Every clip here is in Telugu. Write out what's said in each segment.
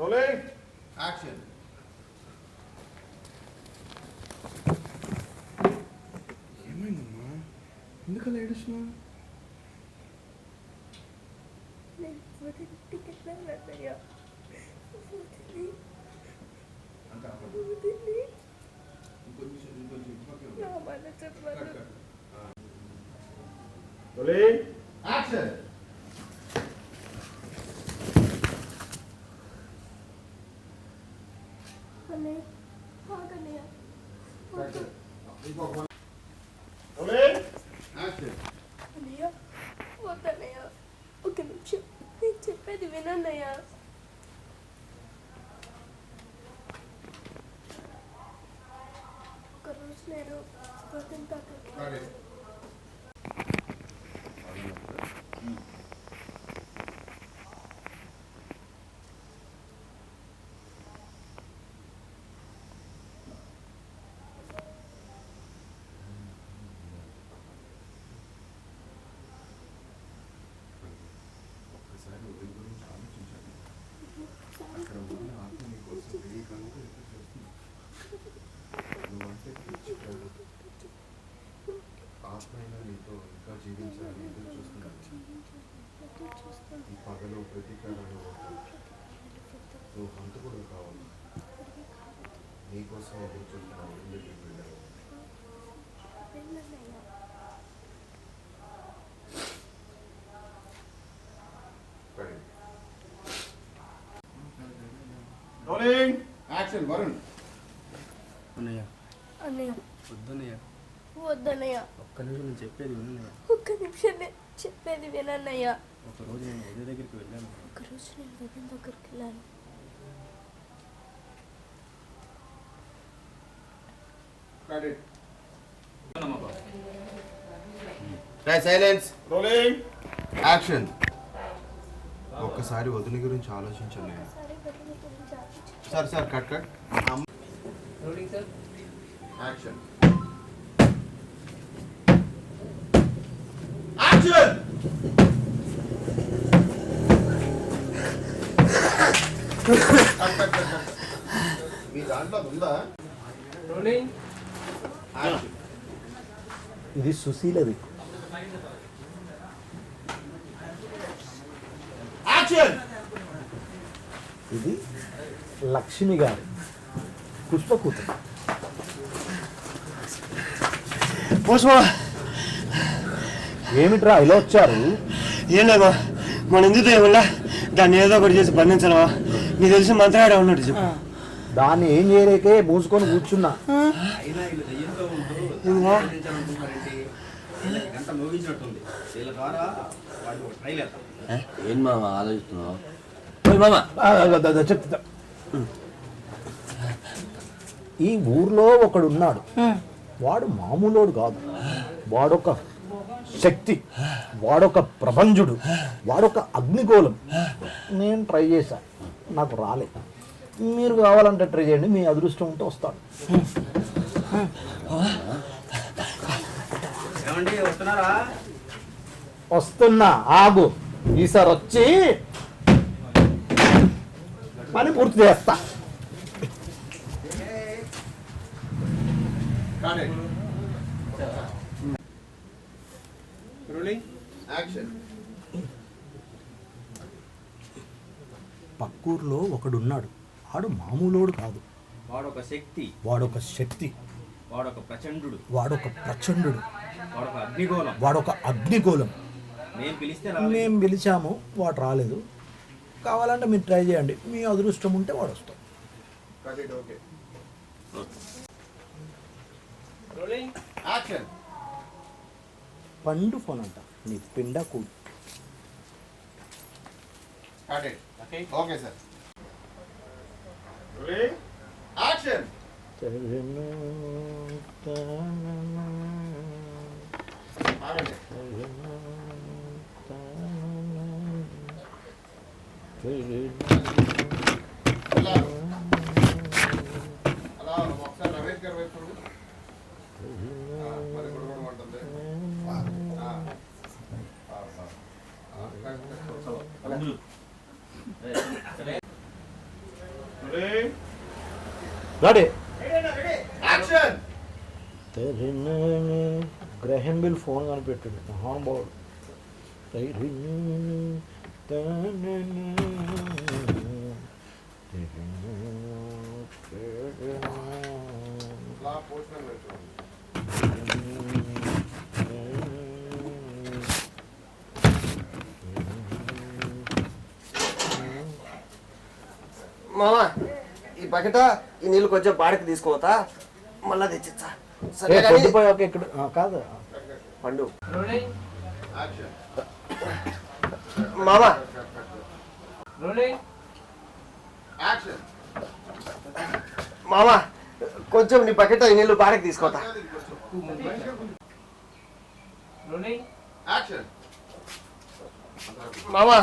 రోలింగ్ యాక్షన్ ఏమైందమ్మా? ఎందుకు అలా ఏడుస్తున్నావు? నేను వదిలింటికి వెళ్ళానన్నయ్య వదిలి అంత వదిలి ఇంకొంచెం ఇంకొంచెం పక్కకి నా మాట చెప్పాను రోలింగ్ యాక్షన్ అన్నయ్య వద్దన్నయ్య. ఒక నిమిషం. నేను చెప్పేది వినన్నయ్య. ఒకరోజు నేను దగ్గరికి సరే ఒక్కసారి వదిలి గురించి ఆలోచించాలి అక్కడ ఉన్న ఆత్మ నీకోసం వెయ్యి ఎదురు నువ్వంటే పిచ్చి ఆత్మ అయినా నీతో ఇంకా జీవించాలని ఎదురు చూస్తుంది ఈ పగలు ప్రతీకారాలు నువ్వు హంతకుడు కావాలి నీకోసం ఎదురు చూస్తున్నావు. ఎందుకు వెళ్ళావు రోలింగ్ యాక్షన్ వరుణ్ అన్నయ్య. అన్నయ్య. వద్దన్నయ్య. వద్దన్నయ్య. ఒక్క నిమిషం నేను చెప్పేది వినన్నయ్య ఒక్క నిమిషం నేను చెప్పేది వినన్నయ్య. ఒకరోజు నేను ఉదయ దగ్గరికి వెళ్ళాను. ఒకరోజు నేను వదిన దగ్గరికి వెళ్ళాను. సైలెన్స్ రోలింగ్ యాక్షన్ ఒక్కసారి వదిలి గురించి ఆలోచించండి. సరే. Sir cut cut rolling sir action action మీ దాంట్లో ఉందా? రోలింగ్ యాక్షన్ ఇది సుశీలది యాక్షన్ ఇది లక్ష్మి గారి. పుష్ప. కూతురు పోస్మా ఏమిట్రా ఇలా వచ్చారు? ఏం లేవా మన ఎందుకు ఏమన్నా దాన్ని ఏదో ఒకటి చేసి బంధించడమా నీకు తెలిసి మంత్రాడే ఉన్నట్టు చెప్పు. దాన్ని ఏం చేయలేకే మూసుకొని కూర్చున్నా. ఏం? మామ ఆలోచిస్తున్నావు? మామ. చెప్తా. ఈ ఊర్లో ఒకడు ఉన్నాడు వాడు మామూలోడు కాదు. వాడొక శక్తి వాడొక ప్రపంచుడు వాడొక అగ్నిగోళం. నేను ట్రై చేశా. నాకు రాలేదు మీరు కావాలంటే ట్రై చేయండి. మీ అదృష్టం ఉంటే వస్తాడు వస్తున్నా. ఆగు. ఈసారి వచ్చి పని పూర్తి చేస్తా. పక్కూర్లో ఒకడున్నాడు. వాడు మామూలోడు కాదు. వాడొక శక్తి. వాడొక శక్తి. వాడొక ప్రచండు వాడొక ప్రచండు వాడొక అగ్నిగోళం. వాడొక అగ్నిగోళం. మేము పిలిస్తే మేము పిలిచాము వాడు రాలేదు. కావాలంటే మీరు ట్రై చేయండి. మీ అదృష్టం ఉంటే వాడు యాక్షన్ పండు ఫోన్ అంట. నీ పిండ కూ credit okay okay sir rolling action ఆగండి ready? Action! Graham Bell phone కనిపెట్టాడు. మహానుభావుడు. మామా ఈ బకెట ఈ నీళ్ళు కొంచెం బాడికి తీసుకోవతా మళ్ళా తెచ్చిచ్చా. సరే ఇక్కడ కాదు. పండు. మామా యాక్షన్ మామా కొంచెం నీ బకెట ఈ నీళ్ళు బాడికి తీసుకోతా యాక్షన్ మామా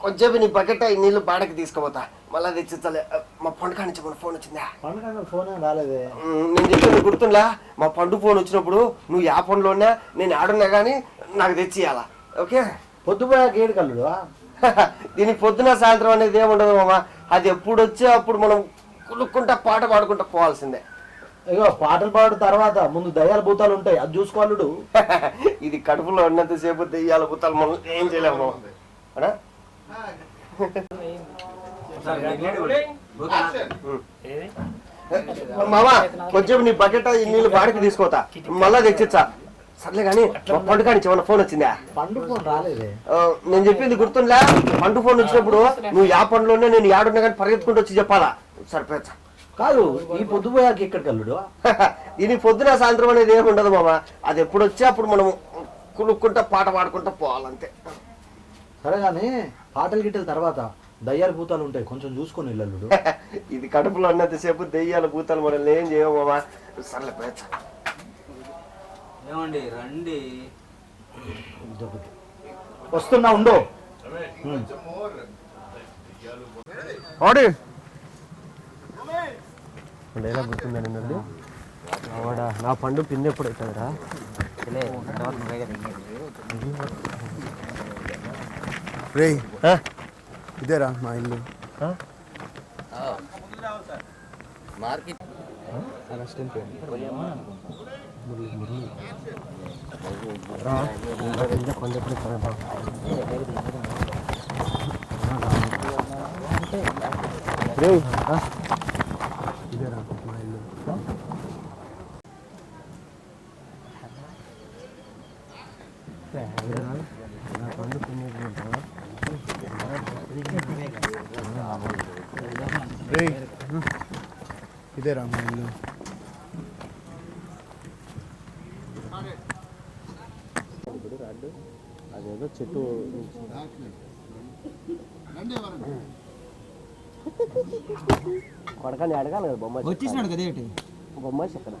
కొంచెం నీ బకెట ఈ నీళ్ళు బాడికి తీసుకోపోతా. మళ్ళా తెచ్చిచ్చలే మా పండు కానించి మన ఫోన్ వచ్చిందా? పండుగ ఫోన్ రాలేదే. నేను చెప్పేది గుర్తుందా? మా పండు ఫోన్ వచ్చినప్పుడు నువ్వు యా ఫోన్లో ఉన్నా నేను ఆడున్నా కానీ నాకు తెచ్చి ఇవ్వాలా ఓకే? పొద్దుపోయాక ఏడు కల్లుడు దీనికి పొద్దున సాయంత్రం అనేది ఏముండదు మామ. అది ఎప్పుడు వచ్చే అప్పుడు మనం కులుక్కుంటా పాట పాడుకుంటా పోవాల్సిందే. ఇగో పాటలు పాడు తర్వాత ముందు దయ్యాల భూతాలు ఉంటాయి. అది చూసుకోవాలుడు ఇది కడుపులో ఉన్నంతసేపు దెయ్యాల పుత్తాలు మనం ఏం చేయలేము మామ. కొంచెం నీ బకెట్ నీళ్ళు బాడికి తీసుకోతా మళ్ళా తెచ్చిచ్చా. సర్లే కానీ పండు కానించి ఏమన్నా ఫోన్ వచ్చిందా? పండు ఫోన్ రాలేదే. నేను చెప్పింది గుర్తుందా? పండు ఫోన్ వచ్చినప్పుడు నువ్వు యా పనిలోనే నేను యాడున్నా కానీ పరిగెత్తుకుంటూ వచ్చి చెప్పాలా? సరిపోయచ్చా? కాదు ఈ పొద్దుపోయాక ఇక్కడ కల్లుడు దీని పొద్దున సాయంత్రం అనేది ఏమి ఉండదు మామ. అది ఎప్పుడు వచ్చే అప్పుడు మనం కులుక్కుంటా పాట పాడుకుంటా పోవాలంతే. సరే కానీ పాటలు గిట్టల తర్వాత దయ్యాల భూతాలు ఉంటాయి కొంచెం చూసుకొని వెళ్ళలుడు ఇది కడుపులో ఉన్నంతసేపు దెయ్యాల భూతాలు మనల్ని ఏం చేయవు మామ. సర్లే పోయచ్చా. ఏమండి రండి. వస్తున్నా ఉండు. కొంచెం మోర్ ఆడి. ఎలా గుర్తుందని నన్ను ఆవాడా నా పండు పిన్ ఎప్పుడు అవుతుందిరా? రే ఇదేరా మా ఇల్లు. మార్కెట్ ఇదేరా మా ఇల్లు రే ఇదేరా మా ఇల్లు అదేదో చెట్టు కొడకని అడగాలి కదా బొమ్మ వచ్చేసినాడు కదా బొమ్మ ఎక్కడ